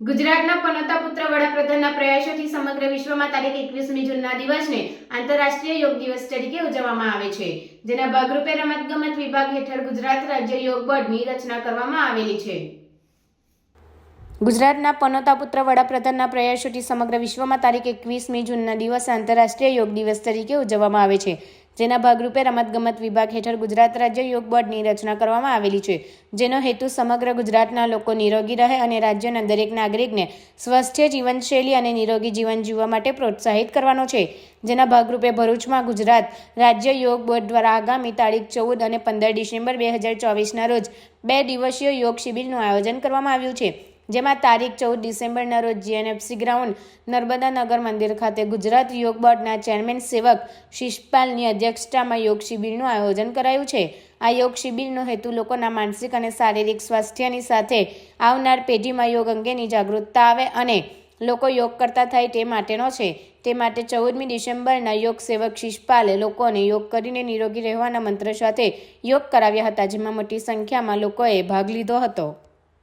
ગુજરાતના પનોતા પુત્ર વડાપ્રધાનના પ્રયાસોથી સમગ્ર વિશ્વમાં તારીખ એકવીસમી જૂનના દિવસને આંતરરાષ્ટ્રીય યોગ દિવસ તરીકે ઉજવવામાં આવે છે, જેના ભાગરૂપે રમતગમત વિભાગ હેઠળ ગુજરાત રાજ્ય યોગ બોર્ડની રચના કરવામાં આવેલી છે. ગુજરાતના પનોતા પુત્ર વડાપ્રધાનના પ્રયાસોથી સમગ્ર વિશ્વમાં તારીખ એકવીસમી જૂનના દિવસે આંતરરાષ્ટ્રીય યોગ દિવસ તરીકે ઉજવવામાં આવે છે જેના ભાગરૂપે રમતગમત વિભાગ હેઠળ ગુજરાત રાજ્ય યોગ બોર્ડની રચના કરવામાં આવેલી છે, જેનો હેતુ સમગ્ર ગુજરાતના લોકો નિરોગી રહે અને રાજ્યના દરેક નાગરિકને સ્વસ્થ જીવનશૈલી અને નિરોગી જીવન જીવવા માટે પ્રોત્સાહિત કરવાનો છે. જેના ભાગરૂપે ભરૂચમાં ગુજરાત રાજ્ય યોગ બોર્ડ દ્વારા આગામી તારીખ ચૌદ અને પંદર ડિસેમ્બર બે હજાર ચોવીસના રોજ બે દિવસીય યોગ શિબિરનું આયોજન કરવામાં આવ્યું છે. જેમાં તારીખ ચૌદ ડિસેમ્બરના રોજ જીએનએફસી ગ્રાઉન્ડ નર્મદા નગર મંદિર ખાતે ગુજરાત યોગ બોર્ડના ચેરમેન સેવક શિષપાલની અધ્યક્ષતામાં યોગ શિબિરનું આયોજન કરાયું છે. આ યોગ શિબિરનો હેતુ લોકોના માનસિક અને શારીરિક સ્વાસ્થ્યની સાથે આવનાર પેઢીમાં યોગ અંગેની જાગૃતતા આવે અને લોકો યોગ કરતા થાય તે માટેનો છે. તે માટે ચૌદમી ડિસેમ્બરના યોગ સેવક શિષપાલે લોકોને યોગ કરીને નિરોગી રહેવાના મંત્ર સાથે યોગ કરાવ્યા હતા, જેમાં મોટી સંખ્યામાં લોકોએ ભાગ લીધો હતો.